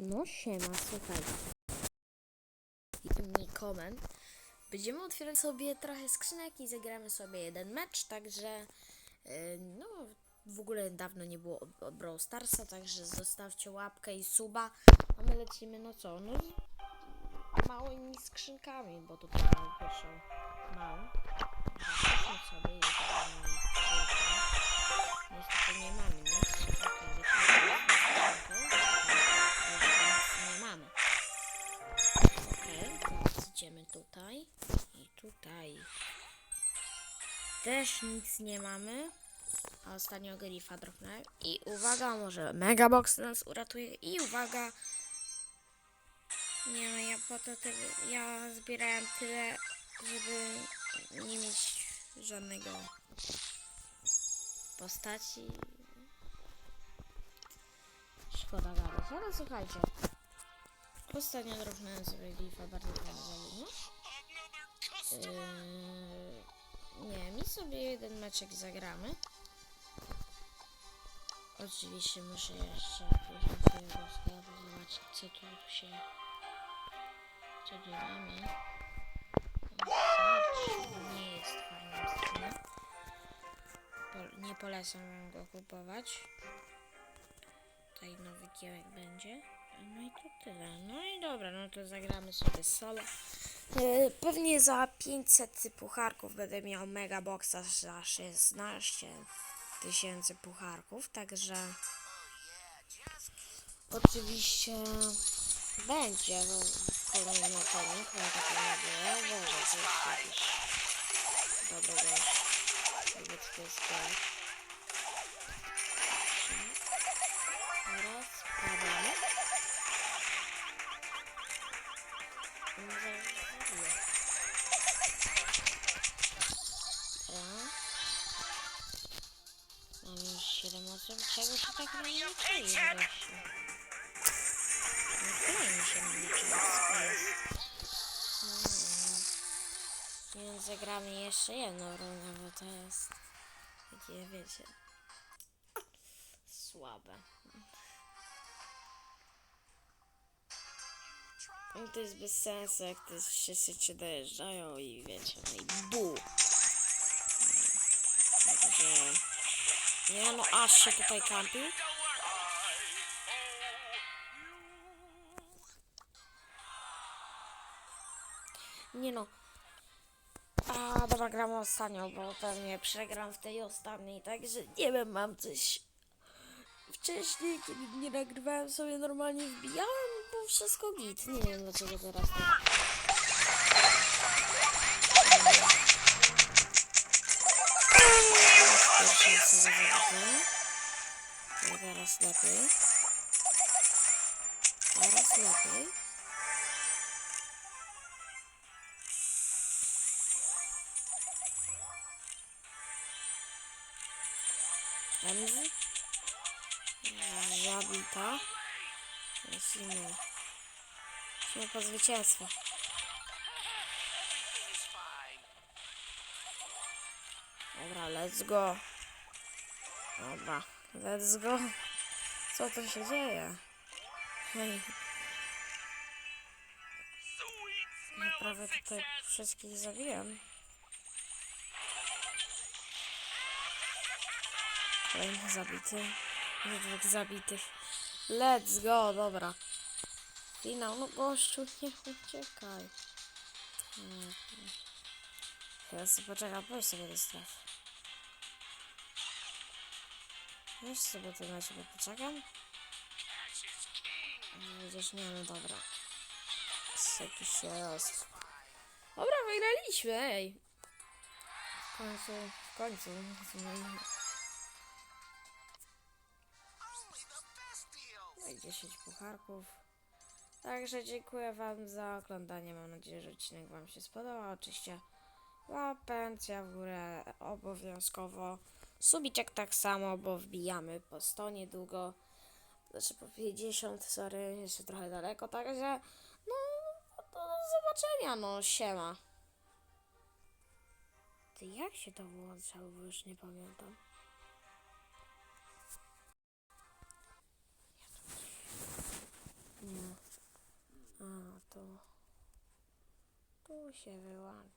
No siema, słuchaj. Mi koment. Będziemy otwierać sobie trochę skrzynek i zagramy sobie jeden mecz, także yy, no w ogóle dawno nie było od Brawl Starsa, także zostawcie łapkę i suba, a my lecimy no co, no z małymi skrzynkami, bo tutaj mamy pierwszą małą. Zobaczmy sobie zagramy Niestety nie mamy tutaj. Też nic nie mamy. A ostatnio Grifa dropnąłem. I uwaga, może Megabox nas uratuje. I uwaga. Nie no, ja po to tyle, ja zbierałem tyle, żeby nie mieć żadnego postaci. Szkoda gadać, ale słuchajcie. Ostatnio dropnąłem sobie Grifa, bardzo fajnie. Yy, nie, mi sobie jeden meczek zagramy. Oczywiście muszę jeszcze swojego sklepu, zobaczyć co tu się... Co tu mamy. Nie jest fajna strona. Po, nie polecam go kupować. Tutaj nowy kiełek będzie. No i to tyle. No i dobra, no to zagramy sobie solo. E, Pewnie za 500 pucharków będę miał mega boxa za 16 tysięcy pucharków, także oczywiście będzie kolejny opening, ale tak nie było, jest jakiś dobry gość, wobec osób. Czego się tak na mnie czuje wreszcie? No kolejny się na mnie czuje. co jest. No, Więc zagramy jeszcze jedną rundę, bo to jest takie, wiecie, słabe. No to jest bez sensu, jak to wszyscy cię dojeżdżają i wiecie, no i bu. Także... Nie no, aż się tutaj kampił. Nie no. A, dobra, gram ostatnią, bo pewnie przegram w tej ostatniej, także nie wiem, mam coś... Wcześniej, kiedy nie nagrywałem sobie, normalnie wbijałem, bo wszystko git. Nie wiem, dlaczego teraz tak. Osoba zabita. No teraz lepiej. Teraz lepiej. Emzy. Zabita. Lecimy. Lecimy po zwycięstwo. Dobra, let's go. Dobra, let's go. Co to się dzieje? Hej. Ja prawie tutaj wszystkich zabiłem. Kolejny zabity. Dwóch zabitych. Let's go, dobra. Finał, no gościu, nie uciekaj. Mm. Ja sobie poczekam, sobie do strefy. Wiesz sobie tu na ciebie poczekam? Widzisz, nie, no dobra. Jest jakiś roz. Dobra, wygraliśmy, ej. W końcu, w końcu. No i 10 pucharków. Także dziękuję Wam za oglądanie. Mam nadzieję, że odcinek Wam się spodobał. Oczywiście łapencja w górę obowiązkowo. Subiczek tak samo, bo wbijamy po 100 niedługo. Znaczy po 50, sorry, jeszcze trochę daleko, także no do zobaczenia, no siema. Ty jak się to włączało, bo już nie pamiętam. Nie. A, tu. Tu się wyłącza.